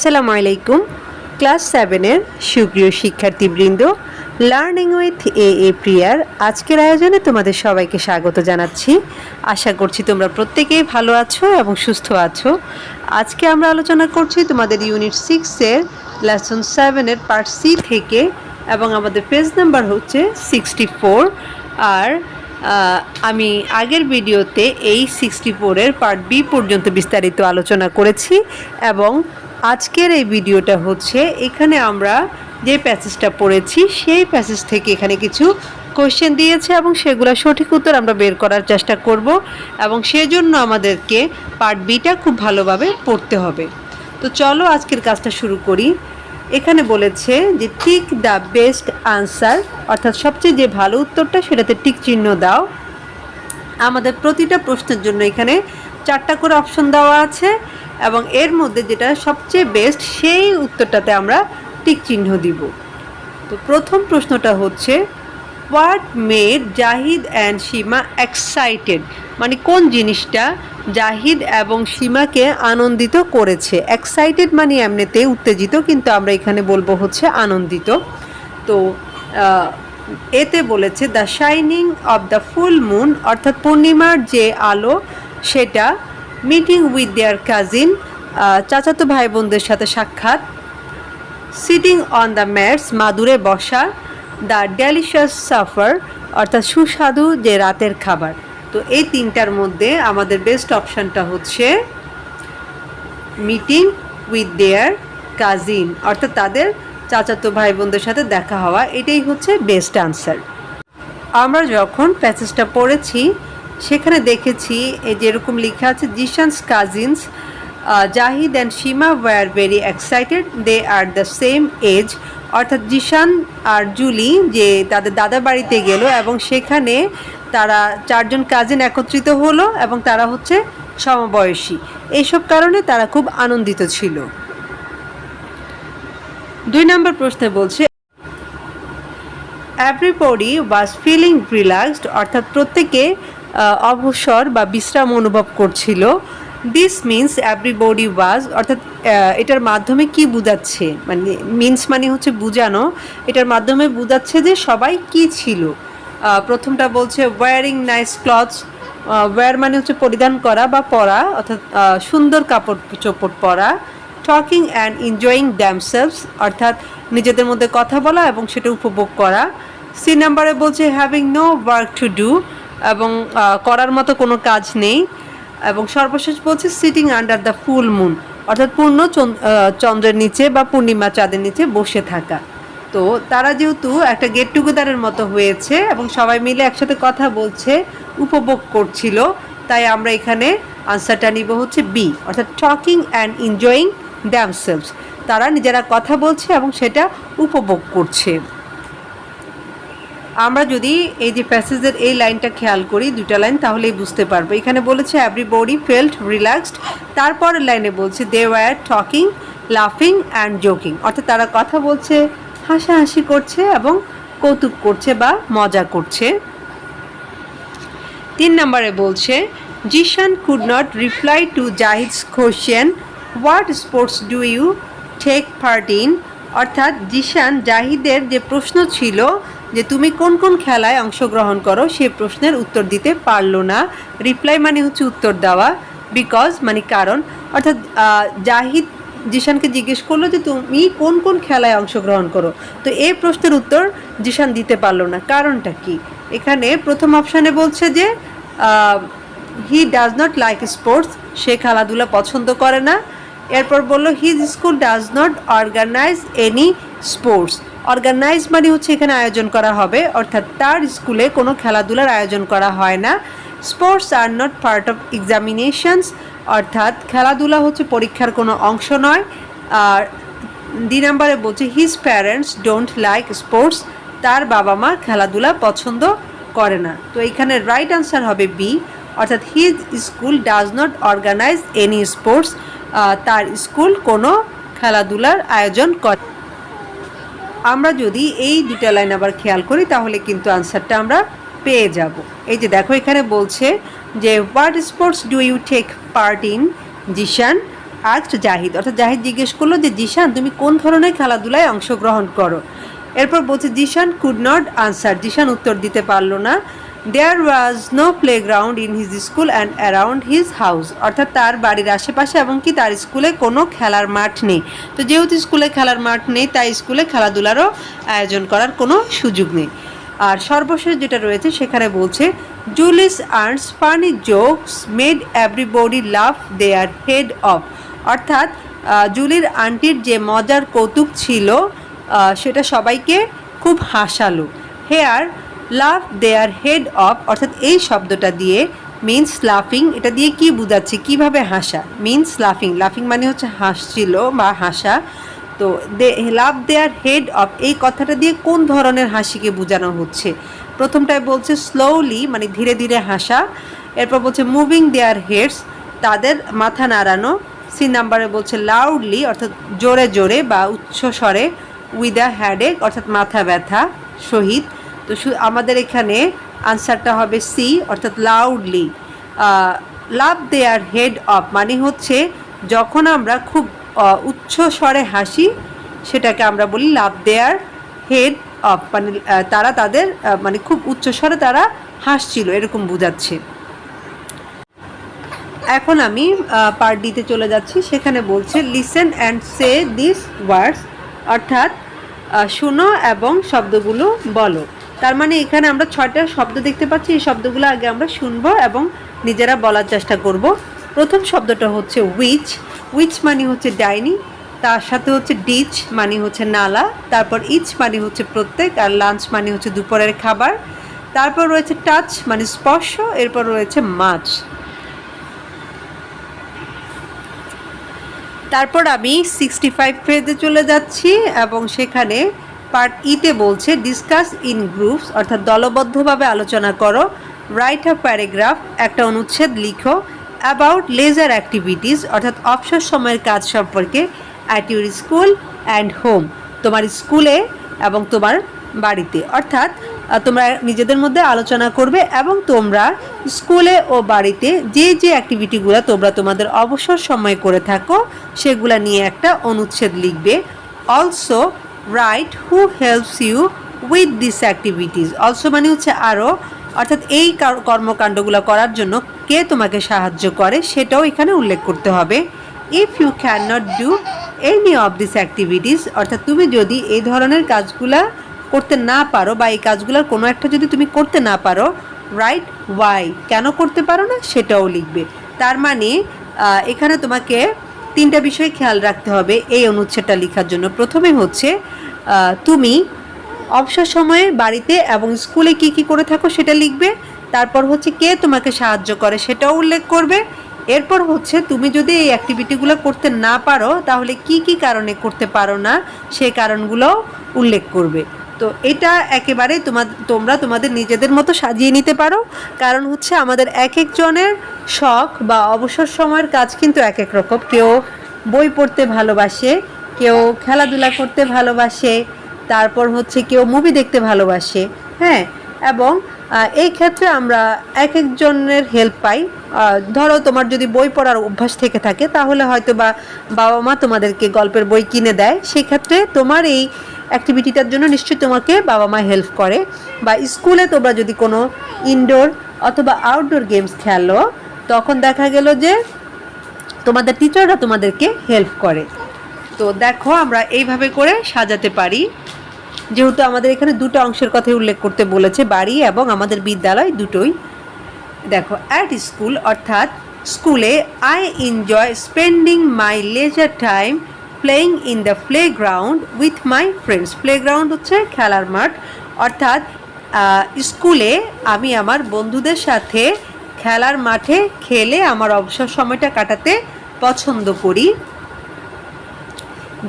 আসসালামু আলাইকুম। ক্লাস সেভেনের সুপ্রিয় শিক্ষার্থীবৃন্দ লার্নিং উইথ এ এ প্রিয়ার আজকের আয়োজনে তোমাদের সবাইকে স্বাগত জানাচ্ছি। আশা করছি তোমরা প্রত্যেকেই ভালো আছো এবং সুস্থ আছো। আজকে আমরা আলোচনা করছি তোমাদের ইউনিট সিক্সের লেসন সেভেনের পার্ট সি থেকে এবং আমাদের পেজ নাম্বার হচ্ছে সিক্সটি ফোর আর আমি আগের ভিডিওতে এই সিক্সটি ফোরের পার্ট বি পর্যন্ত বিস্তারিত আলোচনা করেছি এবং আজকের এই ভিডিওটা হচ্ছে এখানে আমরা যে প্যাসেজটা পড়েছি, সেই প্যাসেজ থেকে এখানে কিছু কোশ্চেন দিয়েছে এবং সেগুলো সঠিক উত্তর আমরা বের করার চেষ্টা করব এবং সেজন্য আমাদেরকে পার্ট বিটা খুব ভালোভাবে পড়তে হবে। তো চলো আজকের কাজটা শুরু করি। এখানে বলেছে যে টিক দ্য বেস্ট আনসার অর্থাৎ সবচেয়ে যে ভালো উত্তরটা সেটাতে টিক চিহ্ন দাও। আমাদের প্রতিটা প্রশ্নের জন্য এখানে চারটা করে অপশন দেওয়া আছে। এবং এর মধ্যে যেটা সবচেয়ে বেস্ট সেই উত্তরটাতে আমরা টিক চিহ্ন দিব। তো প্রথম প্রশ্নটা হচ্ছে what made Zahid and Seema excited মানে কোন জিনিসটা জাহিদ এবং সীমাকে আনন্দিত করেছে? এক্সাইটেড মানে এমনিতে উত্তেজিত, কিন্তু আমরা এখানে বলব হচ্ছে আনন্দিত। তো এতে বলেছে the shining of the full moon অর্থাৎ পূর্ণিমার যে আলো, সেটা মিটিং উইথ দেয়ার কাজিন চাচাতো ভাই বোনদের সাথে সাক্ষাৎ। সিটিং অন দ্য ম্যাটস, মাদুরে বসা, দ্য ডেলিশিয়াস সাফার, অর্থাৎ সুস্বাদু যে রাতের খাবার। তো এই তিনটার মধ্যে আমাদের বেস্ট অপশানটা হচ্ছে মিটিং উইথ দেয়ার কাজিন, অর্থাৎ তাদের চাচাতো ভাই বোনদের সাথে দেখা হওয়া, এটাই হচ্ছে বেস্ট আনসার। আমরা যখন প্যাসেজটা পড়েছি সেখানে দেখেছি যেরকম লেখা আছে Zeeshan's cousins Zahid and Seema were very excited they are the same age অর্থাৎ জিশান আর জুলি যে তাদের দাদা বাড়িতে গেল এবং সেখানে তারা চারজন কাজিন একত্রিত হলো এবং তারা হচ্ছে সমবয়সী। এইসব কারণে তারা খুব আনন্দিত ছিল। দুই নম্বর প্রশ্নে বলছে এভরিবডি ওয়াজ ফিলিং রিল্যাক্সড অর্থাৎ প্রত্যেকে অবসর বা বিশ্রাম অনুভব করছিল। দিস মিন্স এভরিবডি ওয়াজ অর্থাৎ এটার মাধ্যমে কি বোঝাচ্ছে? মানে মিন্স মানে হচ্ছে বোঝানো। এটার মাধ্যমে বোঝাচ্ছে যে সবাই কি ছিল। প্রথমটা বলছে ওয়ারিং নাইস ক্লথস ওয়্যার মানে হচ্ছে পরিধান করা বা পরা, অর্থাৎ সুন্দর কাপড়, চোপড় পরা। টকিং অ্যান্ড এনজয়িং দ্যামসেলস অর্থাৎ, নিজেদের মধ্যে কথা বলা এবং সেটা উপভোগ করা। সি নাম্বারে বলছে having no work to do এবং করার মতো কোনো কাজ নেই। এবং সর্বশেষ বলছে sitting under the full moon অর্থাৎ পূর্ণ চন- চন্দ্রের নিচে বা পূর্ণিমা চাঁদের নিচে বসে থাকা। তো তারা যেহেতু একটা গেট টুগেদারের মতো হয়েছে এবং সবাই মিলে একসাথে কথা বলছে, উপভোগ করছিল, তাই আমরা এখানে আনসারটা নিব হচ্ছে বি অর্থাৎ টকিং অ্যান্ড এনজয়িং দ্যামসেলস তারা নিজেরা কথা বলছে এবং সেটা উপভোগ করছে। আমরা যদি এই যে প্যাসেজের এই লাইনটা খেয়াল করি দুটা লাইন, তাহলেই বুঝতে পারব। এখানে বলেছে এভরি বডি ফেল্ট রিল্যাক্সড তারপরের লাইনে বলছে দে ওয়ার টকিং লাফিং অ্যান্ড জোকিং অর্থাৎ তারা কথা বলছে, হাসাহাসি করছে এবং কৌতুক করছে বা মজা করছে। তিন নম্বরে বলছে, Zeeshan could not reply to Zahid's question what sports do you take part in অর্থাৎ জিশান, জাহিদের যে প্রশ্ন ছিল যে তুমি কোন কোন খেলায় অংশগ্রহণ করো, সে প্রশ্নের উত্তর দিতে পারল না। রিপ্লাই মানে হচ্ছে উত্তর দেওয়া। বিকজ মানে কারণ। অর্থাৎ জাহিদ জিশানকে জিজ্ঞেস করল যে তুমি কোন কোন খেলায় অংশগ্রহণ করো। তো এই প্রশ্নের উত্তর জিশান দিতে পারল না। কারণটা কি? এখানে প্রথম অপশানে বলছে যে he does not like sports সে খেলাধুলা পছন্দ করে না। এরপর বলল his school does not organise any sports organise মানে হচ্ছে এখানে আয়োজন করা হবে, অর্থাৎ তার স্কুলে কোনো খেলাধুলার আয়োজন করা হয় না। Sports are not part of examinations অর্থাৎ খেলাধুলা হচ্ছে পরীক্ষার কোনো অংশ নয়। আর দুই নম্বরে বলছে his parents don't like sports তার বাবা মা খেলাধুলা পছন্দ করে না। তো এখানে রাইট আনসার হবে বি অর্থাৎ his school does not organise any sports তার স্কুল কোনো খেলাধুলার আয়োজন করে আমরা যদি এই দুটা লাইন আবার খেয়াল করি, তাহলে কিন্তু আনসারটা আমরা পেয়ে যাব। এই যে দেখো, এখানে বলছে যে what sports do you take part in Zeeshan asked Zahid. অর্থাৎ জাহিদ জিজ্ঞেস করল যে জিশান তুমি কোন ধরনের খেলাধুলায় অংশগ্রহণ করো? এরপর বলছে Zeeshan could not answer Zeeshan উত্তর দিতে পারল না। There was no playground in his school and around his house অর্থাৎ তার বাড়ির আশেপাশে এবং কি তার স্কুলে কোনো খেলার মাঠ নেই। তো যেহেতু স্কুলে খেলার মাঠ নেই, তাই স্কুলে খেলাধুলারও আয়োজন করার কোনো সুযোগ নেই। আর সর্বশেষ যেটা রয়েছে, সেখানে বলছে Julie's earns funny jokes made everybody laugh their head off অর্থাৎ জুলির আন্টির যে মজার কৌতুক ছিল সেটা সবাইকে খুব হাসালো। Here laugh their head off, অর্থাৎ এই শব্দটা দিয়ে মিন্স লাফিং এটা দিয়ে কি বোঝাচ্ছে, কীভাবে হাসা? মিন্স লাফিং লাফিং মানে হচ্ছে হাসছিল বা হাসা। তো দে লাভ দেয়ার হেড অফ, এই কথাটা দিয়ে কোন ধরনের হাসিকে বোঝানো হচ্ছে? প্রথমটায় বলছে স্লোলি মানে ধীরে ধীরে হাসা। এরপর বলছে মুভিং দেয়ার হেডস তাদের মাথা নাড়ানো। সি নাম্বারে বলছে লাউডলি অর্থাৎ জোরে জোরে বা উচ্চ স্বরে উইথ আ হ্যাডেক অর্থাৎ মাথা ব্যথা সহিত। তো আমাদের এখানে আনসারটা হবে সি অর্থাৎ loudly laugh their head off মানে হচ্ছে যখন আমরা খুব উচ্চ স্বরে হাসি, সেটাকে আমরা বলি লাভ দেয়ার হেড অফ মানে তারা তাদের মানে খুব উচ্চ স্বরে তারা হাসছিল, এরকম বোঝাচ্ছে। এখন আমি পার্ট ডিতে চলে যাচ্ছি, সেখানে বলছে listen and say this words অর্থাৎ শোনো এবং শব্দগুলো বলো। তার মানে এখানে আমরা ছয়টা শব্দ দেখতে পাচ্ছি। এই শব্দগুলো আগে আমরা শুনব এবং নিজেরা বলার চেষ্টা করব। প্রথম শব্দটা হচ্ছে উইচ উইচ মানে হচ্ছে ডাইনি, তার সাথে হচ্ছে ডিচ মানে হচ্ছে নালা, তারপর ইচ মানে হচ্ছে প্রত্যেক, আর লাঞ্চ মানে হচ্ছে দুপুরের খাবার। তারপর রয়েছে টাচ মানে স্পর্শ, এরপর রয়েছে মাছ। তারপর আমি সিক্সটি ফাইভ পেজে চলে যাচ্ছি এবং সেখানে পার্ট ইতে বলছে ডিসকাস ইন গ্রুপস অর্থাৎ দলবদ্ধভাবে আলোচনা করো রাইট আ প্যারাগ্রাফ একটা অনুচ্ছেদ লিখো অ্যাবাউট লেজার অ্যাক্টিভিটিস অর্থাৎ অবসর সময়ের কাজ সম্পর্কে at your school and home তোমার স্কুলে এবং তোমার বাড়িতে। অর্থাৎ তোমরা নিজেদের মধ্যে আলোচনা করবে এবং তোমরা স্কুলে ও বাড়িতে যে যে অ্যাক্টিভিটিগুলো তোমরা তোমাদের অবসর সময় করে থাকো, সেগুলা নিয়ে একটা অনুচ্ছেদ লিখবে। Also write, who helps you with this activities. Also মানে হচ্ছে আরও অর্থাৎ এই কর্মকাণ্ডগুলো করার জন্য কে তোমাকে সাহায্য করে সেটাও এখানে উল্লেখ করতে হবে। If you can not do any of this activities অর্থাৎ তুমি যদি এই ধরনের কাজগুলা করতে না পারো বা এই কাজগুলোর কোনো একটা যদি তুমি করতে না পারো রাইট ওয়াই কেন করতে পারো না? সেটাও লিখবে। তার মানে এখানে তোমাকে তিনটা বিষয় খেয়াল রাখতে হবে এই অনুচ্ছেদটা লেখার জন্য। প্রথমে হচ্ছে তুমি অবসর সময়ে বাড়িতে এবং স্কুলে কি কি করে থাকো সেটা লিখবে, তারপর হচ্ছে কে তোমাকে সাহায্য করে সেটাও উল্লেখ করবে। এরপর হচ্ছে তুমি যদি এই অ্যাক্টিভিটিগুলো করতে না পারো, তাহলে কি কি কারণে করতে পারো না সেই কারণগুলো উল্লেখ করবে। তো এটা একেবারে তোমার তোমরা তোমাদের নিজেদের মতো সাজিয়ে নিতে পারো। কারণ হচ্ছে আমাদের এক একজনের শখ বা অবসর সময়ের কাজ কিন্তু এক এক রকম। কেউ বই পড়তে ভালোবাসে, কেউ খেলাধুলা করতে ভালোবাসে, তারপর হচ্ছে কেউ মুভি দেখতে ভালোবাসে হ্যাঁ? এবং এই ক্ষেত্রে আমরা এক একজনের হেল্প পাই ধরো তোমার যদি বই পড়ার অভ্যাস থেকে থাকে, তাহলে হয়তো বা বাবা মা তোমাদেরকে গল্পের বই কিনে দেয়। সেক্ষেত্রে তোমার এই অ্যাক্টিভিটিটার জন্য নিশ্চয়ই তোমাকে বাবা মা হেল্প করে। বা স্কুলে তোমরা যদি কোনো ইনডোর অথবা আউটডোর গেমস খেলো, তখন দেখা গেল যে তোমাদের টিচাররা তোমাদেরকে হেল্প করে। তো দেখো আমরা এইভাবে করে সাজাতে পারি। যেহেতু আমাদের এখানে দুটো অংশের কথাই উল্লেখ করতে বলেছে, বাড়ি এবং আমাদের বিদ্যালয় দুটোই। দেখো অ্যাট স্কুল অর্থাৎ স্কুলে I enjoy spending my leisure time playing in the playground with my friends playground হচ্ছে খেলার মাঠ। অর্থাৎ স্কুলে আমি আমার বন্ধুদের সাথে খেলার মাঠে খেলে আমার অবসর সময়টা কাটাতে পছন্দ করি।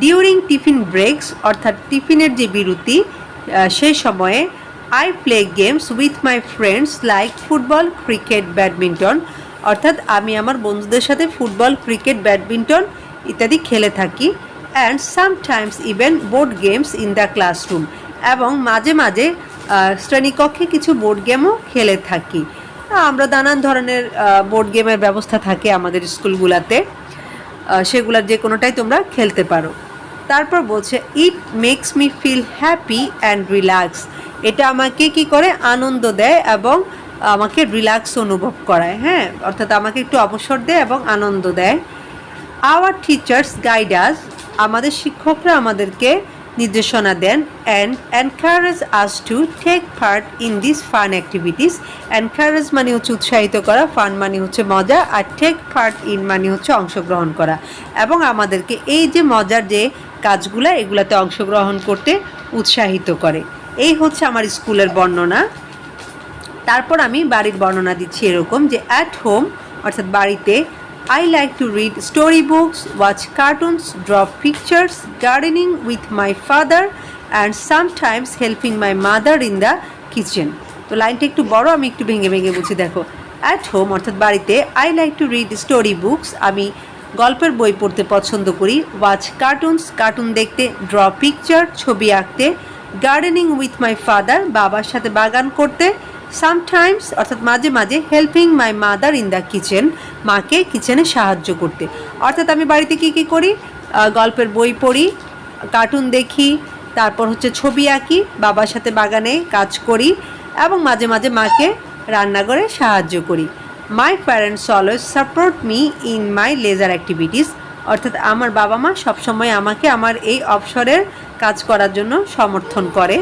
ডিউরিং টিফিন ব্রেকস অর্থাৎ টিফিনের যে বিরতি সেই সময়ে I play games with my friends like football cricket badminton অর্থাৎ, আমি আমার বন্ধুদের সাথে ফুটবল ক্রিকেট ব্যাডমিন্টন ইত্যাদি খেলে থাকি। And sometimes even board games in the classroom এবং মাঝে মাঝে শ্রেণীকক্ষে কিছু বোর্ড গেমও খেলে থাকি। আমরা নানান ধরনের বোর্ড গেমের ব্যবস্থা থাকে আমাদের স্কুলগুলোতে। সেগুলোর যে কোনোটাই তোমরা খেলতে পারো। তারপর বলছে it makes me feel happy and relax এটা আমাকে কি করে? আনন্দ দেয় এবং আমাকে রিল্যাক্স অনুভব করায়। হ্যাঁ অর্থাৎ আমাকে একটু অবসর দেয় এবং আনন্দ দেয়। আওয়ার টিচার্স গাইডাস আমাদের শিক্ষকরা আমাদেরকে নির্দেশনা দেন and encourage us to take part in this fun activities encourage মানে হচ্ছে উৎসাহিত করা ফান মানে হচ্ছে মজা আর টেক পার্ট ইন মানে হচ্ছে অংশগ্রহণ করা। এবং আমাদেরকে এই যে মজার যে কাজগুলো, এগুলাতে অংশগ্রহণ করতে উৎসাহিত করে। এই হচ্ছে আমার স্কুলের বর্ণনা। তারপর আমি বাড়ির বর্ণনা দিচ্ছি এরকম যে অ্যাট হোম অর্থাৎ বাড়িতে like to read story books watch cartoons draw pictures gardening with my father and sometimes helping my mother in the kitchen তো লাইনটা একটু বড়, আমি একটু ভেঙে ভেঙে বলছি, দেখো। অ্যাট হোম অর্থাৎ বাড়িতে I like to read story books আমি গল্পের বই পড়তে পছন্দ করি ওয়াচ কার্টুনস কার্টুন দেখতে ড্র পিকচার ছবি আঁকতে গার্ডেনিং উইথ মাই ফাদার বাবার সাথে বাগান করতে সামটাইমস অর্থাৎ মাঝে মাঝে helping my mother in the kitchen মাকে কিচেনে সাহায্য করতে। অর্থাৎ আমি বাড়িতে কি কি করি? গল্পের বই পড়ি কার্টুন দেখি, তারপর হচ্ছে ছবি আঁকি, বাবার সাথে বাগানে কাজ করি এবং মাঝে মাঝে মাকে রান্নাঘরে সাহায্য করি। My parents always support me in my leisure activities অর্থাৎ আমার বাবা মা সবসময় আমাকে আমার এই অবসরের কাজ করার জন্য সমর্থন করে।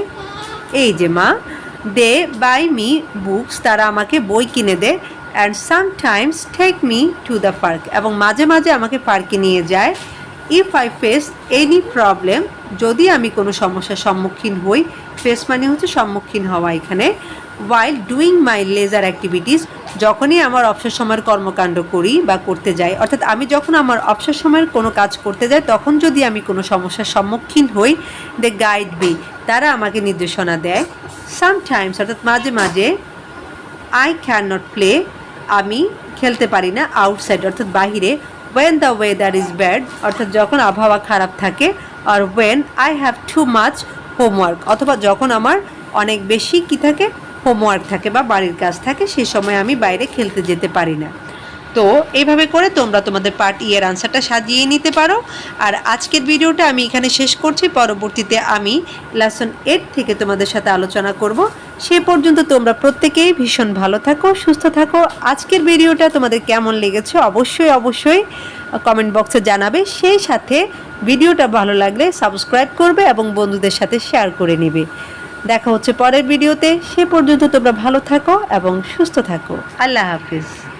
এই যে মা দে বাই মি বুকস তারা আমাকে বই কিনে দেয় and sometimes take me to the park এবং মাঝে মাঝে আমাকে পার্কে নিয়ে যায়। If I face any problem যদি আমি কোনো সমস্যার সম্মুখীন হই ফেস মানে হচ্ছে সম্মুখীন হওয়া এখানে। While doing my leisure activities যখনই আমার অবসর সময়ের কর্মকাণ্ড করি বা করতে যাই, অর্থাৎ আমি যখন আমার অবসর সময়ের কোনো কাজ করতে যাই, তখন যদি আমি কোনো সমস্যার সম্মুখীন হই দে গাইড বি তারা আমাকে নির্দেশনা দেয়। সামটাইমস অর্থাৎ মাঝে মাঝে আই ক্যান নট প্লে আমি খেলতে পারি না আউটসাইড অর্থাৎ বাহিরে। When the weather is bad অর্থাৎ যখন আবহাওয়া খারাপ থাকে আর when I have too much homework অথবা যখন আমার অনেক বেশি কি থাকে হোমওয়ার্ক থাকে বা বাড়ির কাজ থাকে সেই সময় আমি বাইরে খেলতে যেতে পারি না। তো এইভাবে করে তোমরা তোমাদের পার্ট ইয়ের আনসারটা সাজিয়ে নিতে পারো। আর আজকের ভিডিওটা আমি এখানে শেষ করছি। পরবর্তীতে আমি লেসন এইট থেকে তোমাদের সাথে আলোচনা করব। সে পর্যন্ত তোমরা প্রত্যেকেই ভীষণ ভালো থাকো, সুস্থ থাকো। আজকের ভিডিওটা তোমাদের কেমন লেগেছে অবশ্যই অবশ্যই কমেন্ট বক্সে জানাবে। সেই সাথে ভিডিওটা ভালো লাগলে সাবস্ক্রাইব করবে এবং বন্ধুদের সাথে শেয়ার করে নেবে। দেখা হচ্ছে পরের ভিডিওতে। সে পর্যন্ত তোমরা ভালো থাকো এবং সুস্থ থাকো। আল্লাহ হাফিজ।